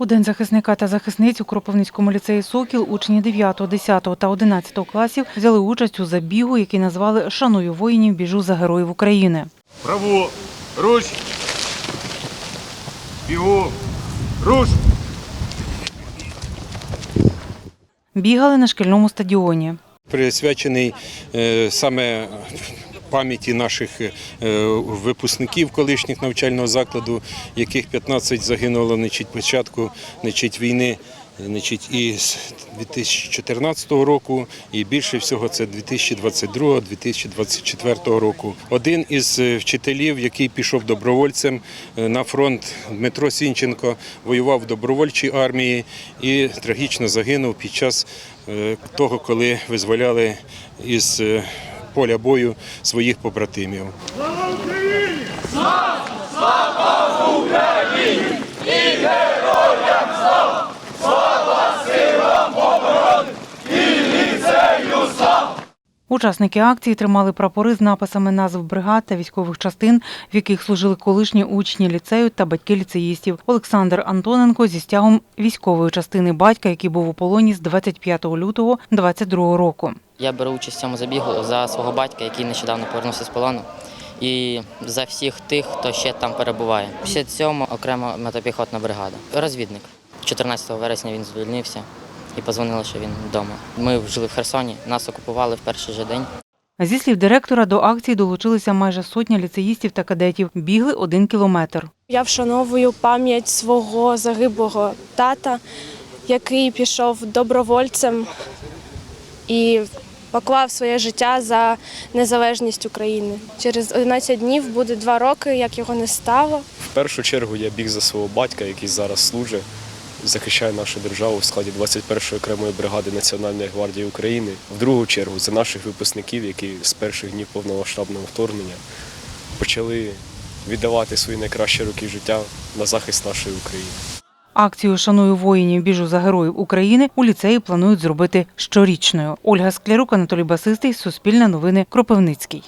У День захисника та захисниць у Кропивницькому ліцеї Сокіл учні 9, 10 та 11 класів взяли участь у забігу, який назвали Шаную воїнів, біжу за героїв України. Право, руш. Бігу, руш. Бігали на шкільному стадіоні. присвячений е, саме пам'яті наших е, випускників колишніх навчального закладу, яких 15 загинуло значить, початку значить, війни. Значить, і з 2014 року, і більше всього це 2022-2024 року. Один із е, вчителів, який пішов добровольцем е, на фронт, Дмитро Сінченко, воював в добровольчій армії і трагічно загинув під час е, того, коли визволяли із е, поля бою своїх побратимів. Учасники акції тримали прапори з написами назв бригад та військових частин, в яких служили колишні учні ліцею та батьки ліцеїстів. Олександр Антоненко зі стягом військової частини батька, який був у полоні з 25 лютого 22 року. Я беру участь в цьому забігу за свого батька, який нещодавно повернувся з полону, і за всіх тих, хто ще там перебуває. 57 окрема мотопіхотна бригада. Розвідник. 14 вересня він звільнився і позвонили, що він вдома. Ми жили в Херсоні, нас окупували в перший же день. Зі слів директора, до акції долучилися майже сотня ліцеїстів та кадетів. Бігли один кілометр. Я вшановую пам'ять свого загиблого тата, який пішов добровольцем і поклав своє життя за незалежність України. Через 11 днів буде два роки, як його не стало. В першу чергу я біг за свого батька, який зараз служить, захищає нашу державу в складі 21-ї окремої бригади Національної гвардії України. В другу чергу за наших випускників, які з перших днів повномасштабного вторгнення почали віддавати свої найкращі роки життя на захист нашої України. Акцію Шаную воїнів, біжу за героїв України у ліцеї планують зробити щорічною. Ольга Склярук, Анатолій Басистий, Суспільне новини, Кропивницький.